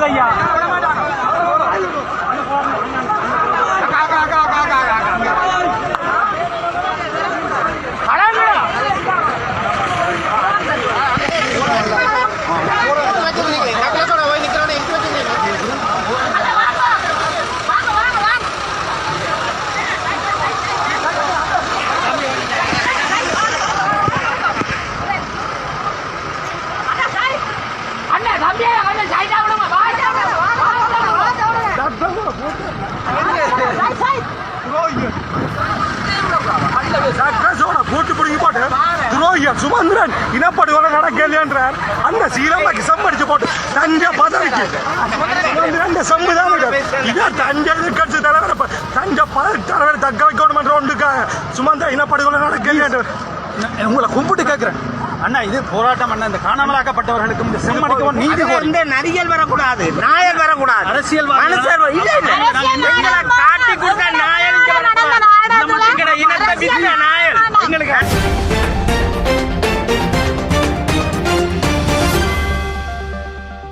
这个呀。போட்டு பிடிக்க போட்டு சுமந்திரன் இனப்படுகொலை நடக்கலையன்றார் அந்த சீலம்பாக்கு சம்படிச்சு போட்டு தஞ்சை பதவிக்கு சுமந்திரன் சம்பு தான் இதான் தஞ்சை கட்சி தலைவர் தஞ்ச பதவி தலைவர் தக்க வைக்கணும் என்ற ஒன்றுக்காக சுமந்திரன் இனப்படுகொலை நடக்கலையன்றார் உங்களை கும்பிட்டு கேட்குறேன் அண்ணா இது போராட்டம் அண்ணா. இந்த காணாமலாக்கப்பட்டவர்களுக்கும் இந்த செம்மணிக்கும் நீதி இந்த நடிகர் வரக்கூடாது. நாயர் வரக்கூடாது. அரசியல்வாதிகள் மனுஷர்